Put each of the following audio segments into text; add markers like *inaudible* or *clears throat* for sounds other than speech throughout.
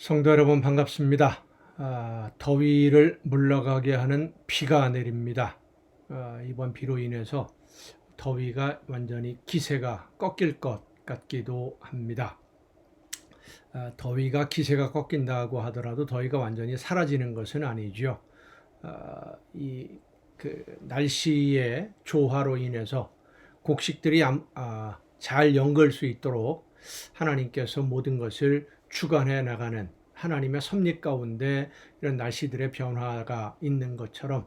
성도 여러분 반갑습니다. 아, 더위를 물러가게 하는 비가 내립니다. 아, 이번 비로 인해서 더위가 완전히 기세가 꺾일 것 같기도 합니다. 아, 더위가 기세가 꺾인다고 하더라도 더위가 완전히 사라지는 것은 아니죠. 아, 이그 날씨의 조화로 인해서 곡식들이 암- 아, 잘 연걸 수 있도록 하나님께서 모든 것을 주관해 나가는 하나님의 섭리 가운데 이런 날씨들의 변화가 있는 것처럼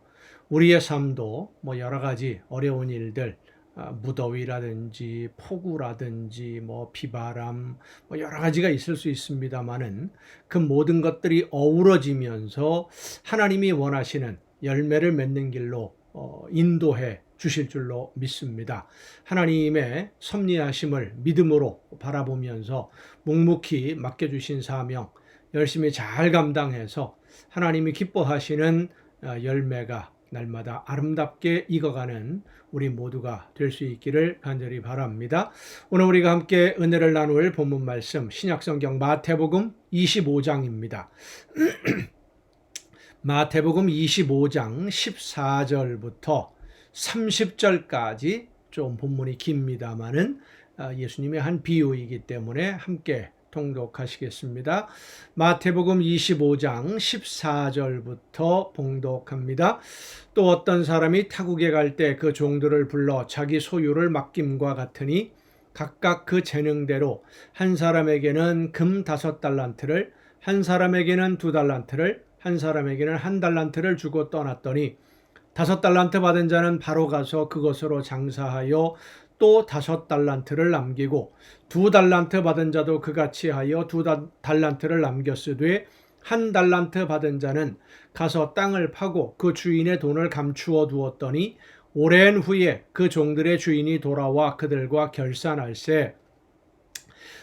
우리의 삶도 뭐 여러 가지 어려운 일들 아, 무더위라든지 폭우라든지 뭐 비바람 뭐 여러 가지가 있을 수 있습니다만은 그 모든 것들이 어우러지면서 하나님이 원하시는 열매를 맺는 길로 어, 인도해 주실 줄로 믿습니다. 하나님의 섭리하심을 믿음으로 바라보면서 묵묵히 맡겨주신 사명 열심히 잘 감당해서 하나님이 기뻐하시는 어, 열매가 날마다 아름답게 익어가는 우리 모두가 될 수 있기를 간절히 바랍니다. 오늘 우리가 함께 은혜를 나눌 본문 말씀 신약성경 마태복음 25장입니다. *clears throat* 마태복음 25장 14절부터 30절까지 좀 본문이 깁니다만은 아, 예수님의 한 비유이기 때문에 함께 통독하시겠습니다. 마태복음 25장 14절부터 봉독합니다. 또 어떤 사람이 타국에 갈 때 그 종들을 불러 자기 소유를 맡김과 같으니 각각 그 재능대로 한 사람에게는 금 다섯 달란트를 한 사람에게는 두 달란트를 한 사람에게는 한 달란트를 주고 떠났더니 다섯 달란트 받은 자는 바로 가서 그것으로 장사하여 또 다섯 달란트를 남기고 두 달란트 받은 자도 그같이 하여 두 다- 달란트를 남겼으되 한 달란트 받은 자는 가서 땅을 파고 그 주인의 돈을 감추어 두었더니 오랜 후에 그 종들의 주인이 돌아와 그들과 결산할세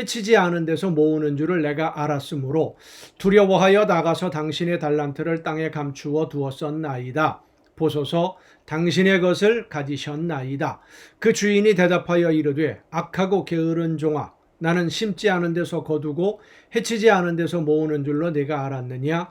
해치지 않은 데서 모으는 줄을 내가 알았으므로 두려워하여 나가서 당신의 달란트를 땅에 감추어 두었었나이다. 보소서 당신의 것을 가지셨나이다. 그 주인이 대답하여 이르되 악하고 게으른 종아 나는 심지 않은 데서 거두고 해치지 않은 데서 모으는 줄로 내가 알았느냐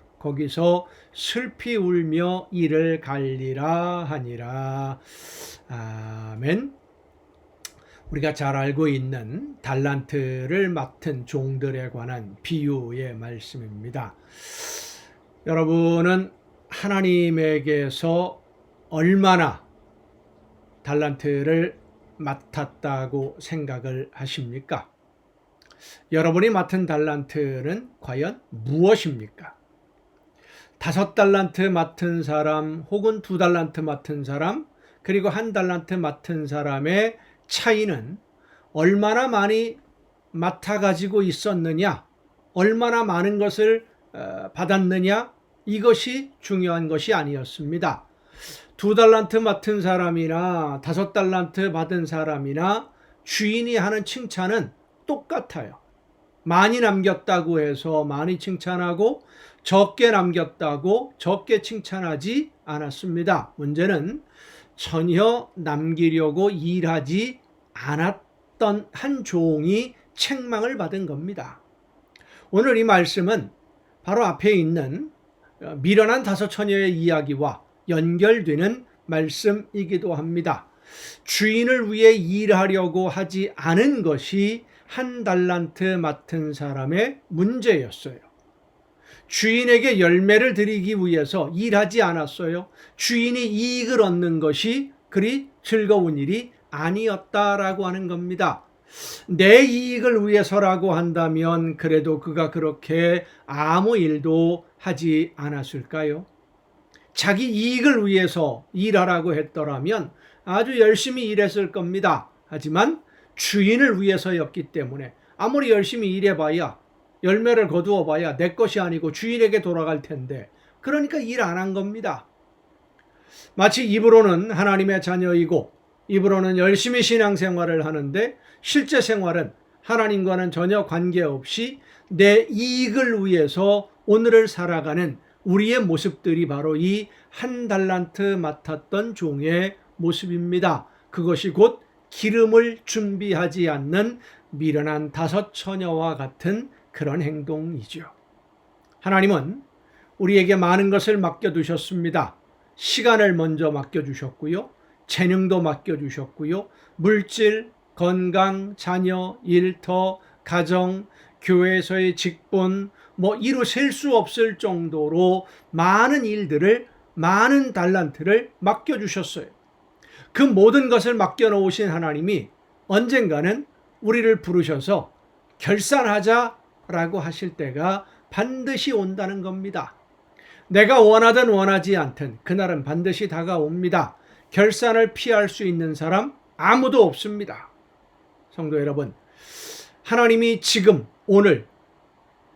거기서 슬피 울며 이를 갈리라 하니라 아멘 우리가 잘 알고 있는 달란트를 맡은 종들에 관한 비유의 말씀입니다. 여러분은 하나님에게서 얼마나 달란트를 맡았다고 생각을 하십니까? 여러분이 맡은 달란트는 과연 무엇입니까? 다섯 달란트 맡은 사람 혹은 두 달란트 맡은 사람 그리고 한 달란트 맡은 사람의 차이는 얼마나 많이 맡아 가지고 있었느냐, 얼마나 많은 것을 어, 받았느냐 이것이 중요한 것이 아니었습니다. 두 달란트 맡은 사람이나 다섯 달란트 받은 사람이나 주인이 하는 칭찬은 똑같아요. 많이 남겼다고 해서 많이 칭찬하고 적게 남겼다고 적게 칭찬하지 않았습니다. 문제는 전혀 남기려고 일하지 않았던 한 종이 책망을 받은 겁니다. 오늘 이 말씀은 바로 앞에 있는 어, 미련한 다섯 처녀의 이야기와 연결되는 말씀이기도 합니다. 주인을 위해 일하려고 하지 않은 것이 한 달란트 맡은 사람의 문제였어요. 주인에게 열매를 드리기 위해서 일하지 않았어요. 주인이 이익을 얻는 것이 그리 즐거운 일이 아니었다라고 하는 겁니다. 내 이익을 위해서라고 한다면 그래도 그가 그렇게 아무 일도 하지 않았을까요? 자기 이익을 위해서 일하라고 했더라면 아주 열심히 일했을 겁니다. 하지만 주인을 위해서였기 때문에 아무리 열심히 일해봐야 열매를 거두어 봐야 내 것이 아니고 주인에게 돌아갈 텐데 그러니까 일 안 한 겁니다. 마치 입으로는 하나님의 자녀이고 입으로는 열심히 신앙생활을 하는데 실제 생활은 하나님과는 전혀 관계없이 내 이익을 위해서 오늘을 살아가는 우리의 모습들이 바로 이 한 달란트 맡았던 종의 모습입니다. 그것이 곧 기름을 준비하지 않는 미련한 다섯 처녀와 같은 그런 행동이죠. 하나님은 우리에게 많은 것을 맡겨두셨습니다. 시간을 먼저 맡겨주셨고요. 재능도 맡겨주셨고요. 물질, 건강, 자녀, 일터, 가정, 교회에서의 직분, 뭐 이루 셀 수 없을 정도로 많은 일들을 많은 달란트를 맡겨주셨어요. 그 모든 것을 맡겨놓으신 하나님이 언젠가는 우리를 부르셔서 결산하자라고 하실 때가 반드시 온다는 겁니다. 내가 원하든 원하지 않든 그날은 반드시 다가옵니다. 결산을 피할 수 있는 사람 아무도 없습니다. 성도 여러분, 하나님이 지금 오늘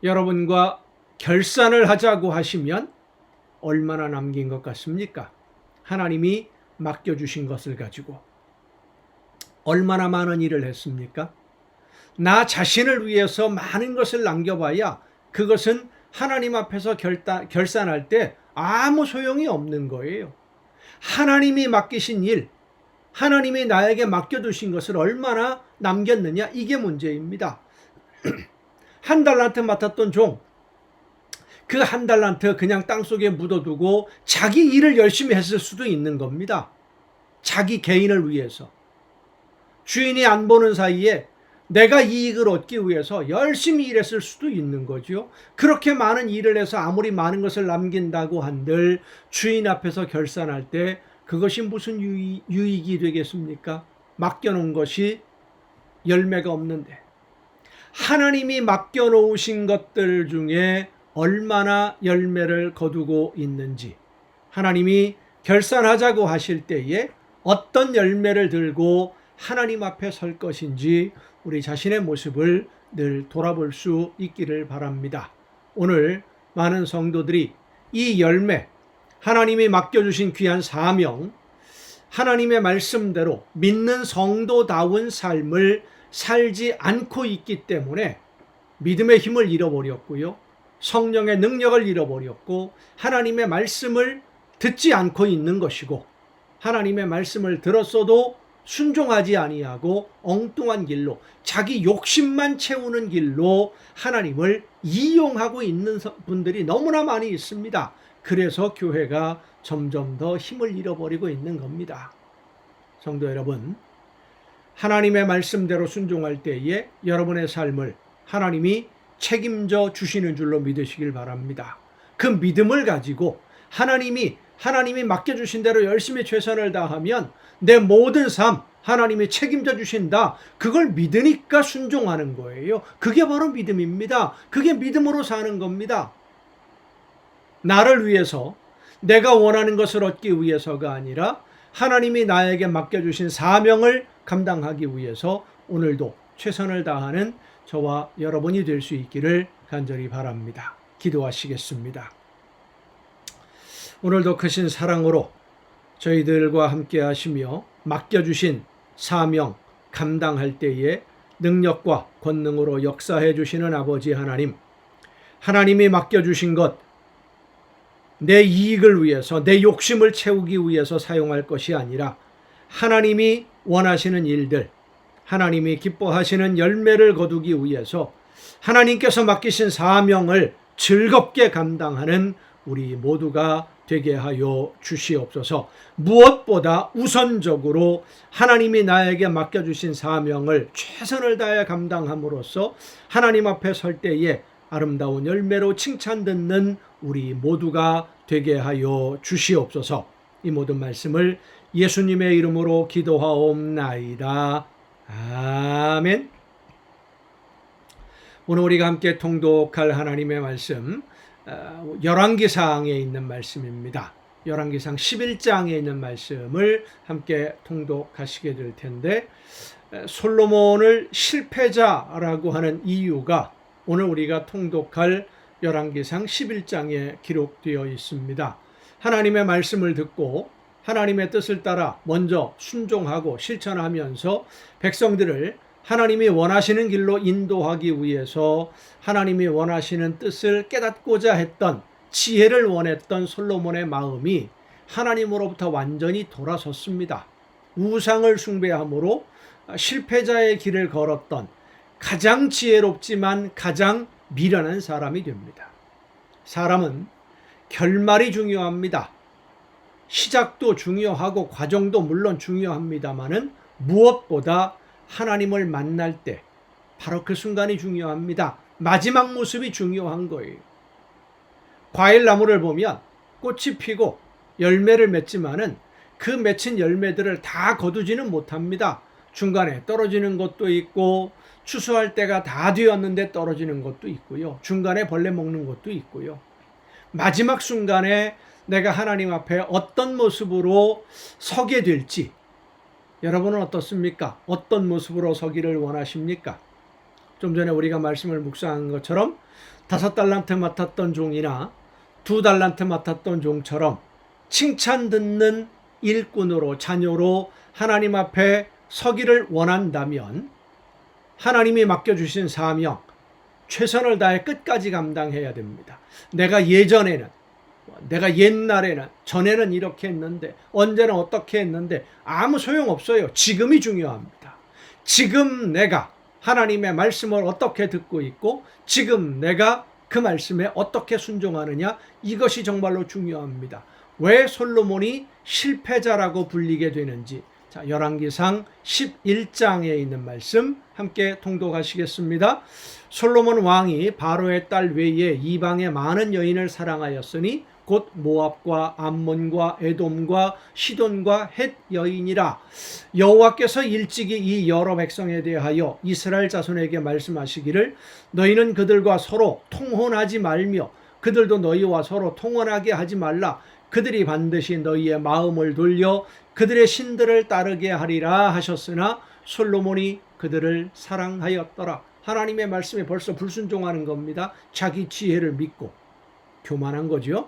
여러분과 결산을 하자고 하시면 얼마나 남긴 것 같습니까? 하나님이 맡겨주신 것을 가지고 얼마나 많은 일을 했습니까? 나 자신을 위해서 많은 것을 남겨봐야 그것은 하나님 앞에서 결단, 결산할 때 아무 소용이 없는 거예요. 하나님이 맡기신 일, 하나님이 나에게 맡겨두신 것을 얼마나 남겼느냐, 이게 문제입니다. *clears throat* 한 달란트 맡았던 종, 그 한 달란트 그냥 땅 속에 묻어두고 자기 일을 열심히 했을 수도 있는 겁니다. 자기 개인을 위해서. 주인이 안 보는 사이에 내가 이익을 얻기 위해서 열심히 일했을 수도 있는 거죠. 그렇게 많은 일을 해서 아무리 많은 것을 남긴다고 한들 주인 앞에서 결산할 때 그것이 무슨 유익, 유익이 되겠습니까? 맡겨놓은 것이 열매가 없는데. 하나님이 맡겨놓으신 것들 중에 얼마나 열매를 거두고 있는지 하나님이 결산하자고 하실 때에 어떤 열매를 들고 하나님 앞에 설 것인지 우리 자신의 모습을 늘 돌아볼 수 있기를 바랍니다. 오늘 많은 성도들이 이 열매, 하나님이 맡겨주신 귀한 사명, 하나님의 말씀대로 믿는 성도다운 삶을 살지 않고 있기 때문에 믿음의 힘을 잃어버렸고요. 성령의 능력을 잃어버렸고 하나님의 말씀을 듣지 않고 있는 것이고 하나님의 말씀을 들었어도 순종하지 아니하고 엉뚱한 길로 자기 욕심만 채우는 길로 하나님을 이용하고 있는 분들이 너무나 많이 있습니다. 그래서 교회가 점점 더 힘을 잃어버리고 있는 겁니다. 성도 여러분, 하나님의 말씀대로 순종할 때에 여러분의 삶을 하나님이 책임져 주시는 줄로 믿으시길 바랍니다. 그 믿음을 가지고 하나님이 하나님이 맡겨 주신 대로 열심히 최선을 다하면 내 모든 삶 하나님이 책임져 주신다. 그걸 믿으니까 순종하는 거예요. 그게 바로 믿음입니다. 그게 믿음으로 사는 겁니다. 나를 위해서 내가 원하는 것을 얻기 위해서가 아니라 하나님이 나에게 맡겨 주신 사명을 감당하기 위해서 오늘도 최선을 다하는 저와 여러분이 될 수 있기를 간절히 바랍니다. 기도하시겠습니다. 오늘도 크신 사랑으로 저희들과 함께 하시며 맡겨주신 사명 감당할 때에 능력과 권능으로 역사해 주시는 아버지 하나님, 하나님이 맡겨주신 것, 내 이익을 위해서, 내 욕심을 채우기 위해서 사용할 것이 아니라 하나님이 원하시는 일들, 하나님이 기뻐하시는 열매를 거두기 위해서 하나님께서 맡기신 사명을 즐겁게 감당하는 우리 모두가 되게 하여 주시옵소서. 무엇보다 우선적으로 하나님이 나에게 맡겨주신 사명을 최선을 다해 감당함으로써 하나님 앞에 설 때에 아름다운 열매로 칭찬 듣는 우리 모두가 되게 하여 주시옵소서. 이 모든 말씀을 예수님의 이름으로 기도하옵나이다. 아멘. 오늘 우리가 함께 통독할 하나님의 말씀 어, 열왕기상에 있는 말씀입니다. 열왕기상 11장에 있는 말씀을 함께 통독하시게 될 텐데 솔로몬을 실패자라고 하는 이유가 오늘 우리가 통독할 열왕기상 11장에 기록되어 있습니다. 하나님의 말씀을 듣고 하나님의 뜻을 따라 먼저 순종하고 실천하면서 백성들을 하나님이 원하시는 길로 인도하기 위해서 하나님이 원하시는 뜻을 깨닫고자 했던 지혜를 원했던 솔로몬의 마음이 하나님으로부터 완전히 돌아섰습니다. 우상을 숭배함으로 실패자의 길을 걸었던 가장 지혜롭지만 가장 미련한 사람이 됩니다. 사람은 결말이 중요합니다. 시작도 중요하고 과정도 물론 중요합니다만은 무엇보다 하나님을 만날 때 바로 그 순간이 중요합니다. 마지막 모습이 중요한 거예요. 과일 나무를 보면 꽃이 피고 열매를 맺지만은 그 맺힌 열매들을 다 거두지는 못합니다. 중간에 떨어지는 것도 있고 추수할 때가 다 되었는데 떨어지는 것도 있고요. 중간에 벌레 먹는 것도 있고요. 마지막 순간에 내가 하나님 앞에 어떤 모습으로 서게 될지 여러분은 어떻습니까? 어떤 모습으로 서기를 원하십니까? 좀 전에 우리가 말씀을 묵상한 것처럼 다섯 달란트 맡았던 종이나 두 달란트 맡았던 종처럼 칭찬 듣는 일꾼으로 자녀로 하나님 앞에 서기를 원한다면 하나님이 맡겨주신 사명 최선을 다해 끝까지 감당해야 됩니다. 내가 예전에는 내가 옛날에는 전에는 이렇게 했는데 언제는 어떻게 했는데 아무 소용 없어요. 지금이 중요합니다. 지금 내가 하나님의 말씀을 어떻게 듣고 있고 지금 내가 그 말씀에 어떻게 순종하느냐 이것이 정말로 중요합니다. 왜 솔로몬이 실패자라고 불리게 되는지 자, 열왕기상 11장에 있는 말씀 함께 통독하시겠습니다. 솔로몬 왕이 바로의 딸 외에 이방의 많은 여인을 사랑하였으니 곧 모압과 암몬과 에돔과 시돈과 헷 여인이라. 여호와께서 일찍이 이 여러 백성에 대하여 이스라엘 자손에게 말씀하시기를 너희는 그들과 서로 통혼하지 말며 그들도 너희와 서로 통혼하게 하지 말라. 그들이 반드시 너희의 마음을 돌려 그들의 신들을 따르게 하리라 하셨으나 솔로몬이 그들을 사랑하였더라. 하나님의 말씀에 벌써 불순종하는 겁니다. 자기 지혜를 믿고 교만한 거죠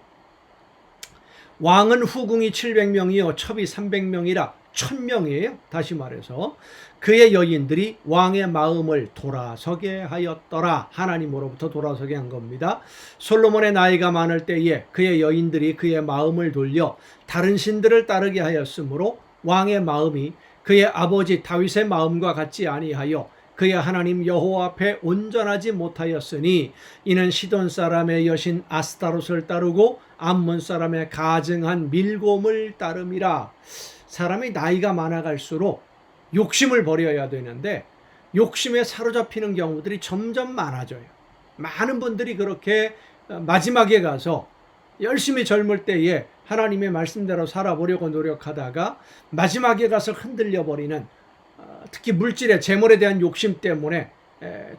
왕은 후궁이 700명이요 첩이 300명이라 1000명이에요. 다시 말해서 그의 여인들이 왕의 마음을 돌아서게 하였더라. 하나님으로부터 돌아서게 한 겁니다. 솔로몬의 나이가 많을 때에 그의 여인들이 그의 마음을 돌려 다른 신들을 따르게 하였으므로 왕의 마음이 그의 아버지 다윗의 마음과 같지 아니하여 그의 하나님 여호와 앞에 온전하지 못하였으니 이는 시돈 사람의 여신 아스타롯을 따르고 암몬 사람의 가증한 밀곰을 따름이라 사람이 나이가 많아갈수록 욕심을 버려야 되는데 욕심에 사로잡히는 경우들이 점점 많아져요. 많은 분들이 그렇게 마지막에 가서 열심히 젊을 때에 하나님의 말씀대로 살아보려고 노력하다가 마지막에 가서 흔들려 버리는 특히 물질의 재물에 대한 욕심 때문에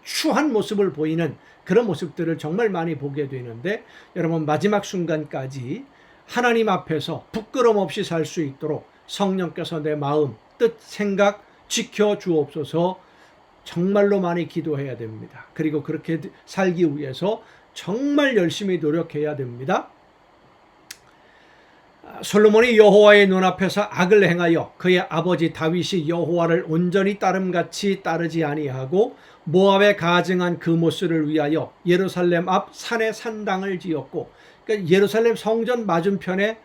추한 모습을 보이는 그런 모습들을 정말 많이 보게 되는데 여러분 마지막 순간까지 하나님 앞에서 부끄럼 없이 살 수 있도록 성령께서 내 마음, 뜻, 생각 지켜 주옵소서 정말로 많이 기도해야 됩니다. 그리고 그렇게 살기 위해서 정말 열심히 노력해야 됩니다. 솔로몬이 여호와의 눈앞에서 악을 행하여 그의 아버지 다윗이 여호와를 온전히 따름같이 따르지 아니하고 모압에 가증한 그 모스를 위하여 예루살렘 앞 산에 산당을 지었고 그러니까 예루살렘 성전 맞은편에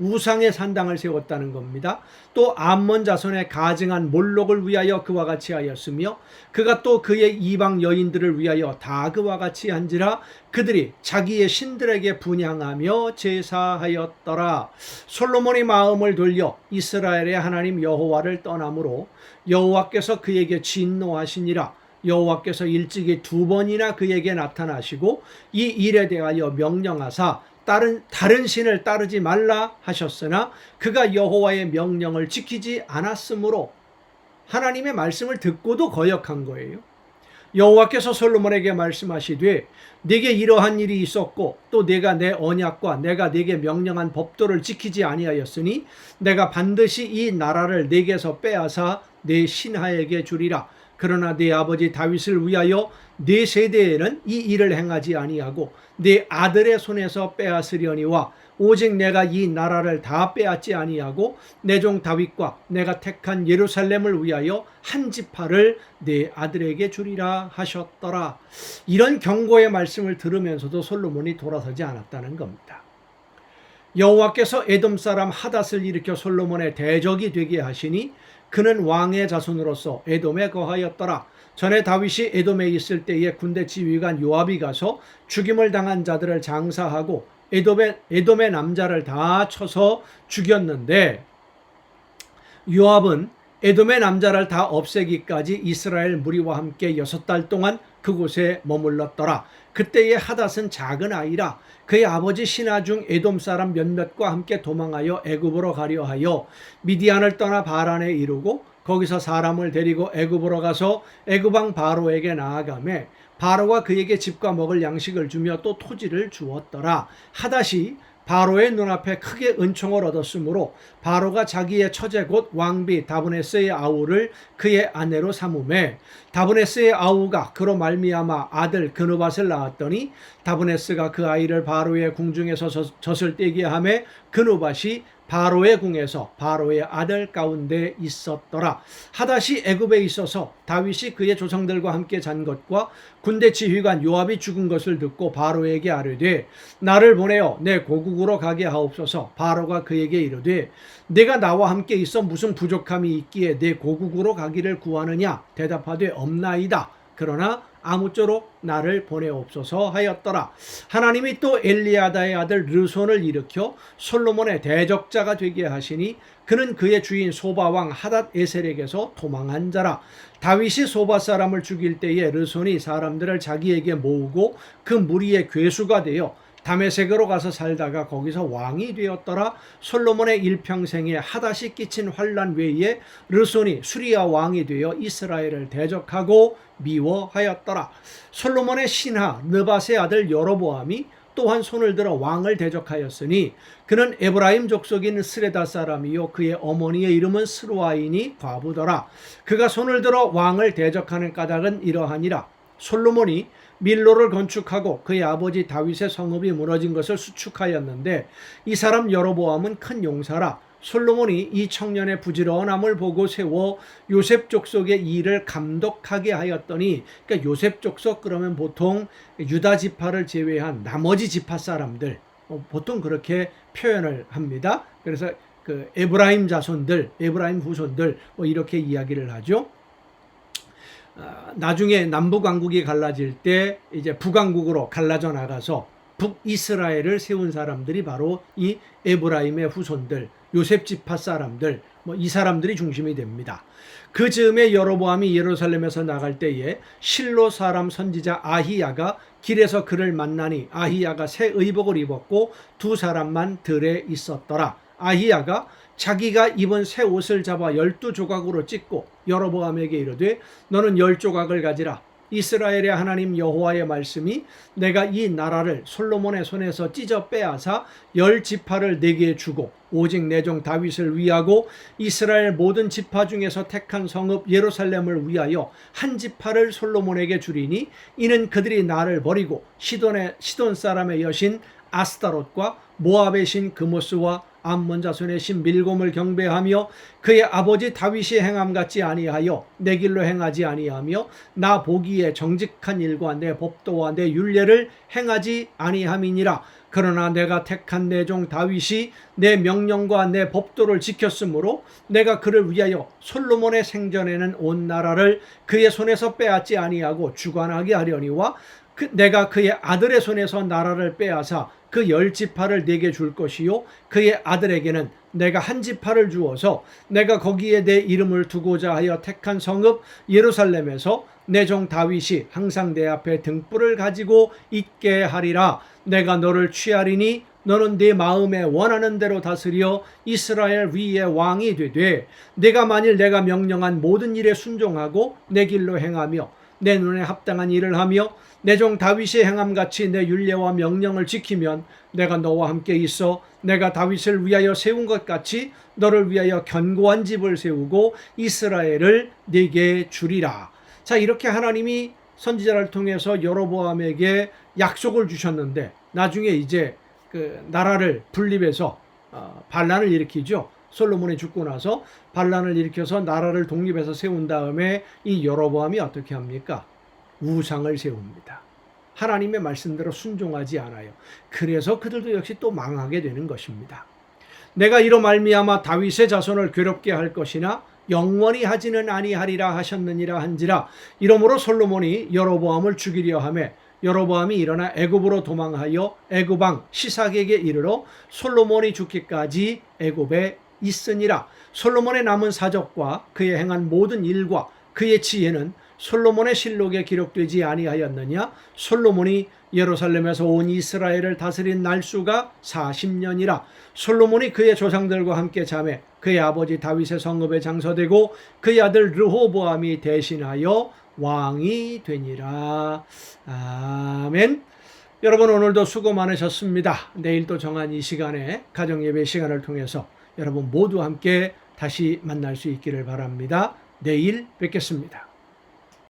우상의 산당을 세웠다는 겁니다. 또 암몬 자손의 가증한 몰록을 위하여 그와 같이 하였으며 그가 또 그의 이방 여인들을 위하여 다 그와 같이 한지라 그들이 자기의 신들에게 분양하며 제사하였더라. 솔로몬이 마음을 돌려 이스라엘의 하나님 여호와를 떠남으로 여호와께서 그에게 진노하시니라. 여호와께서 일찍이 두 번이나 그에게 나타나시고 이 일에 대하여 명령하사 다른 다른 신을 따르지 말라 하셨으나 그가 여호와의 명령을 지키지 않았으므로 하나님의 말씀을 듣고도 거역한 거예요. 여호와께서 솔로몬에게 말씀하시되 네게 이러한 일이 있었고 또 내가 내 언약과 내가 네게 명령한 법도를 지키지 아니하였으니 내가 반드시 이 나라를 네게서 빼앗아 내 신하에게 주리라. 그러나 네 아버지 다윗을 위하여 네 세대에는 이 일을 행하지 아니하고 네 아들의 손에서 빼앗으려니와 오직 내가 이 나라를 다 빼앗지 아니하고 내 종 다윗과 내가 택한 예루살렘을 위하여 한 지파를 네 아들에게 주리라 하셨더라. 이런 경고의 말씀을 들으면서도 솔로몬이 돌아서지 않았다는 겁니다. 여호와께서 에돔 사람 하닷을 일으켜 솔로몬의 대적이 되게 하시니 그는 왕의 자손으로서 에돔에 거하였더라. 전에 다윗이 에돔에 있을 때에 군대 지휘관 요압이 가서 죽임을 당한 자들을 장사하고 에돔의, 에돔의 남자를 다 쳐서 죽였는데 요압은 에돔의 남자를 다 없애기까지 이스라엘 무리와 함께 여섯 달 동안 그곳에 머물렀더라. 그때의 하닷은 작은 아이라 그의 아버지 신하 중 에돔 사람 몇몇과 함께 도망하여 애굽으로 가려 하여 미디안을 떠나 바란에 이르고 거기서 사람을 데리고 애굽으로 가서 애굽 왕 바로에게 나아가매 바로가 그에게 집과 먹을 양식을 주며 또 토지를 주었더라. 하닷이 바로의 눈앞에 크게 은총을 얻었으므로 바로가 자기의 처제 곧 왕비 다브네스의 아우를 그의 아내로 삼음에 다브네스의 아우가 그로 말미암아 아들 그누밧을 낳았더니 다브네스가 그 아이를 바로의 궁중에서 젖을 떼게 하매 그누밧이 바로의 궁에서 바로의 아들 가운데 있었더라. 하닷이 애굽에 있어서 다윗이 그의 조상들과 함께 잔 것과 군대 지휘관 요압이 죽은 것을 듣고 바로에게 아뢰되 나를 보내어 내 고국으로 가게 하옵소서. 바로가 그에게 이르되 내가 나와 함께 있어 무슨 부족함이 있기에 내 고국으로 가기를 구하느냐 대답하되 없나이다. 그러나 아무쪼록 나를 보내옵소서 하였더라. 하나님이 또 엘리아다의 아들 르손을 일으켜 솔로몬의 대적자가 되게 하시니 그는 그의 주인 소바왕 하닷 에셀에게서 도망한 자라. 다윗이 소바 사람을 죽일 때에 르손이 사람들을 자기에게 모으고 그 무리의 괴수가 되어 다메섹으로 가서 살다가 거기서 왕이 되었더라. 솔로몬의 일평생에 하닷이 끼친 환란 외에 르손이 수리아 왕이 되어 이스라엘을 대적하고 미워하였더라. 솔로몬의 신하 느밧의 아들 여로보암이 또한 손을 들어 왕을 대적하였으니 그는 에브라임 족속인 스레다 사람이요 그의 어머니의 이름은 스루아인이 과부더라. 그가 손을 들어 왕을 대적하는 까닭은 이러하니라. 솔로몬이 밀로를 건축하고 그의 아버지 다윗의 성읍이 무너진 것을 수축하였는데 이 사람 여로보암은 큰 용사라 솔로몬이 이 청년의 부지런함을 보고 세워 요셉 족속의 일을 감독하게 하였더니 그러니까 요셉 족속 그러면 보통 유다 지파를 제외한 나머지 지파 사람들 어, 보통 그렇게 표현을 합니다. 그래서 그 에브라임 자손들, 에브라임 후손들 뭐 이렇게 이야기를 하죠. 아, 나중에 남북 왕국이 갈라질 때 이제 북왕국으로 갈라져 나가서 북이스라엘을 세운 사람들이 바로 이 에브라임의 후손들, 요셉 지파 사람들, 뭐 이 사람들이 중심이 됩니다. 그 즈음에 여로보암이 예루살렘에서 나갈 때에 실로 사람 선지자 아히야가 길에서 그를 만나니 아히야가 새 의복을 입었고 두 사람만 들에 있었더라. 아히야가 자기가 입은 새 옷을 잡아 열두 조각으로 찢고 여로보암에게 이르되 너는 열 조각을 가지라. 이스라엘의 하나님 여호와의 말씀이 내가 이 나라를 솔로몬의 손에서 찢어 빼앗아 열 지파를 내게 주고 오직 내 종 다윗을 위하고 이스라엘 모든 지파 중에서 택한 성읍 예루살렘을 위하여 한 지파를 솔로몬에게 주리니 이는 그들이 나를 버리고 시돈의 시돈 사람의 여신 아스타롯과 모압의 신 그모스와 암몬 자손의 신 밀곰을 경배하며 그의 아버지 다윗이 행함 같지 아니하여 내 길로 행하지 아니하며 나 보기에 정직한 일과 내 법도와 내 율례를 행하지 아니함이니라. 그러나 내가 택한 내 종 다윗이 내 명령과 내 법도를 지켰으므로 내가 그를 위하여 솔로몬의 생전에는 온 나라를 그의 손에서 빼앗지 아니하고 주관하게 하려니와 그 내가 그의 아들의 손에서 나라를 빼앗아 그 열 지파를 내게 줄 것이요. 그의 아들에게는 내가 한 지파를 주어서 내가 거기에 내 이름을 두고자 하여 택한 성읍 예루살렘에서 내 종 다윗이 항상 내 앞에 등불을 가지고 있게 하리라. 내가 너를 취하리니 너는 네 마음에 원하는 대로 다스려 이스라엘 위에 왕이 되되 내가 만일 내가 명령한 모든 일에 순종하고 내 길로 행하며 내 눈에 합당한 일을 하며 내 종 다윗이 행함 같이 내 율례와 명령을 지키면 내가 너와 함께 있어 내가 다윗을 위하여 세운 것 같이 너를 위하여 견고한 집을 세우고 이스라엘을 네게 주리라. 자 이렇게 하나님이 선지자를 통해서 여로보암에게 약속을 주셨는데 나중에 이제 그 나라를 분립해서 어, 반란을 일으키죠. 솔로몬이 죽고 나서 반란을 일으켜서 나라를 독립해서 세운 다음에 이 여로보암이 어떻게 합니까? 우상을 세웁니다. 하나님의 말씀대로 순종하지 않아요. 그래서 그들도 역시 또 망하게 되는 것입니다. 내가 이로 말미암아 다윗의 자손을 괴롭게 할 것이나 영원히 하지는 아니하리라 하셨느니라 한지라 이러므로 솔로몬이 여로보암을 죽이려 하매 여로보암이 일어나 애굽으로 도망하여 애굽왕 시삭에게 이르러 솔로몬이 죽기까지 애굽에 있으니라 솔로몬의 남은 사적과 그의 행한 모든 일과 그의 지혜는 솔로몬의 실록에 기록되지 아니하였느냐? 솔로몬이 예루살렘에서 온 이스라엘을 다스린 날수가 40년이라. 솔로몬이 그의 조상들과 함께 잠에 그의 아버지 다윗의 성읍에 장서되고 그의 아들 르호보암이 대신하여 왕이 되니라. 아멘. 여러분 오늘도 수고 많으셨습니다. 내일 또 정한 이 시간에 가정예배 시간을 통해서 여러분 모두 함께 다시 만날 수 있기를 바랍니다. 내일 뵙겠습니다